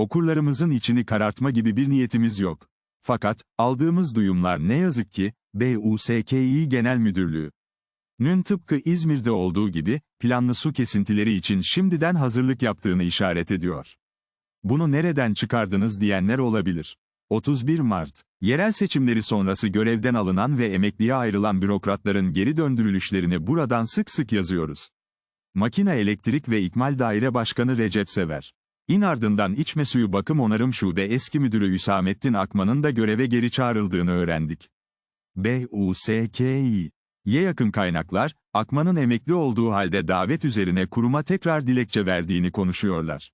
Okurlarımızın içini karartma gibi bir niyetimiz yok. Fakat, aldığımız duyumlar ne yazık ki, BUSKİ Genel Müdürlüğü, Nün tıpkı İzmir'de olduğu gibi, planlı su kesintileri için şimdiden hazırlık yaptığını işaret ediyor. Bunu nereden çıkardınız diyenler olabilir. 31 Mart, yerel seçimleri sonrası görevden alınan ve emekliye ayrılan bürokratların geri döndürülüşlerini buradan sık sık yazıyoruz. Makina Elektrik ve İkmal Daire Başkanı Recep Sever. İn ardından İçme Suyu Bakım Onarım Şube eski müdürü Hüsamettin Akman'ın da göreve geri çağrıldığını öğrendik. BUSKİ Ye yakın kaynaklar, Akman'ın emekli olduğu halde davet üzerine kuruma tekrar dilekçe verdiğini konuşuyorlar.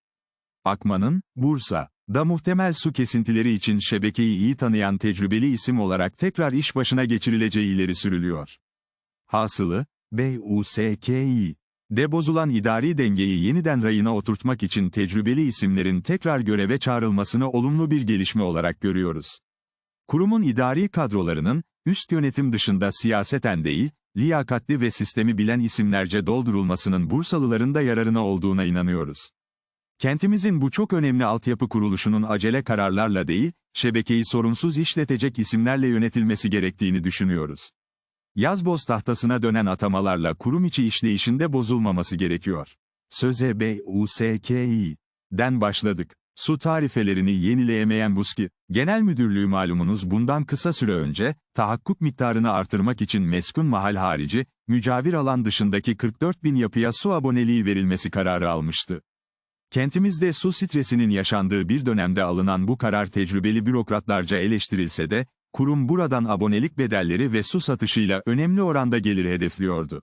Akman'ın, Bursa, da muhtemel su kesintileri için şebekeyi iyi tanıyan tecrübeli isim olarak tekrar iş başına geçirileceği ileri sürülüyor. Hasılı, BUSKİ, de bozulan idari dengeyi yeniden rayına oturtmak için tecrübeli isimlerin tekrar göreve çağrılmasını olumlu bir gelişme olarak görüyoruz. Kurumun idari kadrolarının, üst yönetim dışında siyaseten değil, liyakatli ve sistemi bilen isimlerce doldurulmasının Bursalıların da yararına olduğuna inanıyoruz. Kentimizin bu çok önemli altyapı kuruluşunun acele kararlarla değil, şebekeyi sorunsuz işletecek isimlerle yönetilmesi gerektiğini düşünüyoruz. Yazboz tahtasına dönen atamalarla kurum içi işleyişinde bozulmaması gerekiyor. Söze BUSKİ'den başladık. Su tarifelerini yenileyemeyen BUSKİ, Genel Müdürlüğü malumunuz bundan kısa süre önce, tahakkuk miktarını artırmak için meskun mahal harici, mücavir alan dışındaki 44 bin yapıya su aboneliği verilmesi kararı almıştı. Kentimizde su stresinin yaşandığı bir dönemde alınan bu karar tecrübeli bürokratlarca eleştirilse de, kurum buradan abonelik bedelleri ve su satışıyla önemli oranda gelir hedefliyordu.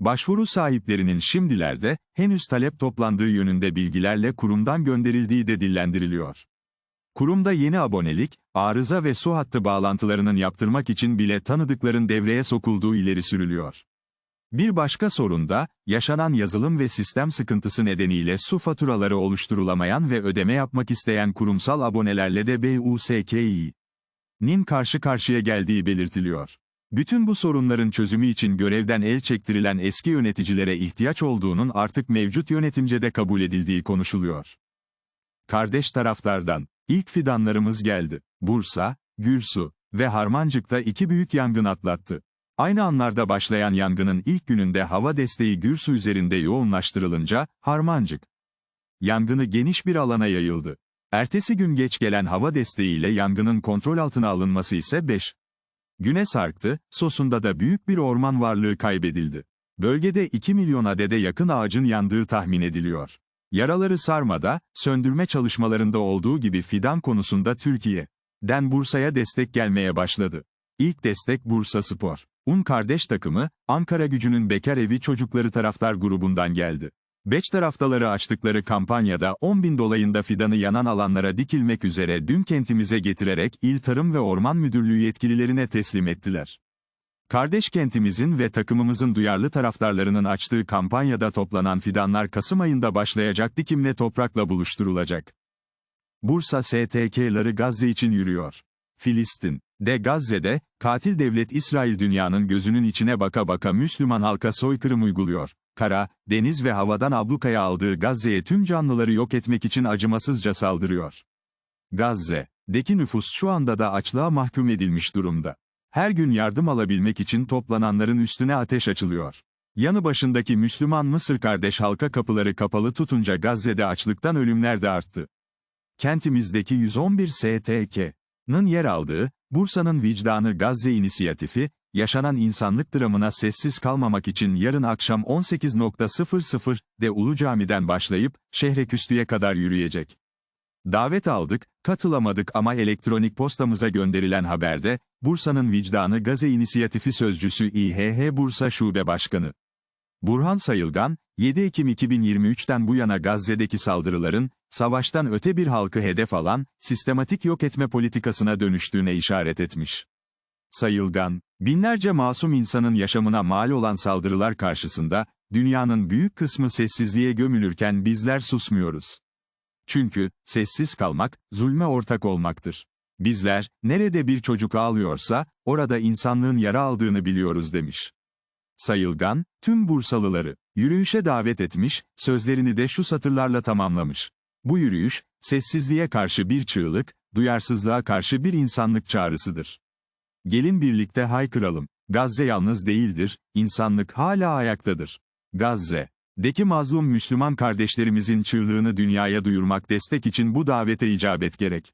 Başvuru sahiplerinin şimdilerde, henüz talep toplandığı yönünde bilgilerle kurumdan gönderildiği de dillendiriliyor. Kurumda yeni abonelik, arıza ve su hattı bağlantılarının yaptırmak için bile tanıdıkların devreye sokulduğu ileri sürülüyor. Bir başka sorun da, yaşanan yazılım ve sistem sıkıntısı nedeniyle su faturaları oluşturulamayan ve ödeme yapmak isteyen kurumsal abonelerle de BUSKİ'nin karşı karşıya geldiği belirtiliyor. Bütün bu sorunların çözümü için görevden el çektirilen eski yöneticilere ihtiyaç olduğunun artık mevcut yönetimce kabul edildiği konuşuluyor. Kardeş taraftardan, ilk fidanlarımız geldi. Bursa, Gürsu ve Harmancık'ta iki büyük yangın atlattı. Aynı anlarda başlayan yangının ilk gününde hava desteği Gürsu üzerinde yoğunlaştırılınca, Harmancık yangını geniş bir alana yayıldı. Ertesi gün geç gelen hava desteğiyle yangının kontrol altına alınması ise 5 güne sarktı, sosunda da büyük bir orman varlığı kaybedildi. Bölgede 2 milyon adede yakın ağacın yandığı tahmin ediliyor. Yaraları sarmada, söndürme çalışmalarında olduğu gibi fidan konusunda Türkiye'den Bursa'ya destek gelmeye başladı. İlk destek Bursa Spor. Un kardeş takımı, Ankara gücünün bekar evi çocukları taraftar grubundan geldi. Beş taraftaları açtıkları kampanyada 10 bin dolayında fidanı yanan alanlara dikilmek üzere dün kentimize getirerek İl Tarım ve Orman Müdürlüğü yetkililerine teslim ettiler. Kardeş kentimizin ve takımımızın duyarlı taraftarlarının açtığı kampanyada toplanan fidanlar Kasım ayında başlayacak dikimle toprakla buluşturulacak. Bursa STK'ları Gazze için yürüyor. Filistin, de Gazze'de, katil devlet İsrail dünyanın gözünün içine baka baka Müslüman halka soykırım uyguluyor. Kara, deniz ve havadan ablukaya aldığı Gazze'ye tüm canlıları yok etmek için acımasızca saldırıyor. Gazze'deki nüfus şu anda da açlığa mahkum edilmiş durumda. Her gün yardım alabilmek için toplananların üstüne ateş açılıyor. Yanı başındaki Müslüman Mısır kardeş halka kapıları kapalı tutunca Gazze'de açlıktan ölümler de arttı. Kentimizdeki 111 STK'nın yer aldığı, Bursa'nın Vicdanı Gazze İnisiyatifi, yaşanan insanlık dramına sessiz kalmamak için yarın akşam 18.00'de Ulu Cami'den başlayıp, Şehreküstü'ye kadar yürüyecek. Davet aldık, katılamadık ama elektronik postamıza gönderilen haberde, Bursa'nın Vicdanı Gazze İnisiyatifi Sözcüsü İHH Bursa Şube Başkanı. Burhan Sayılgan, 7 Ekim 2023'ten bu yana Gazze'deki saldırıların, savaştan öte bir halkı hedef alan, sistematik yok etme politikasına dönüştüğüne işaret etmiş. Sayılgan, binlerce masum insanın yaşamına mal olan saldırılar karşısında, dünyanın büyük kısmı sessizliğe gömülürken bizler susmuyoruz. Çünkü, sessiz kalmak, zulme ortak olmaktır. Bizler, nerede bir çocuk ağlıyorsa, orada insanlığın yara aldığını biliyoruz demiş. Sayılgan, tüm Bursalıları, yürüyüşe davet etmiş, sözlerini de şu satırlarla tamamlamış. Bu yürüyüş, sessizliğe karşı bir çığlık, duyarsızlığa karşı bir insanlık çağrısıdır. Gelin birlikte haykıralım. Gazze yalnız değildir, insanlık hala ayaktadır. Gazze. Deki mazlum Müslüman kardeşlerimizin çığlığını dünyaya duyurmak destek için bu davete icabet gerek.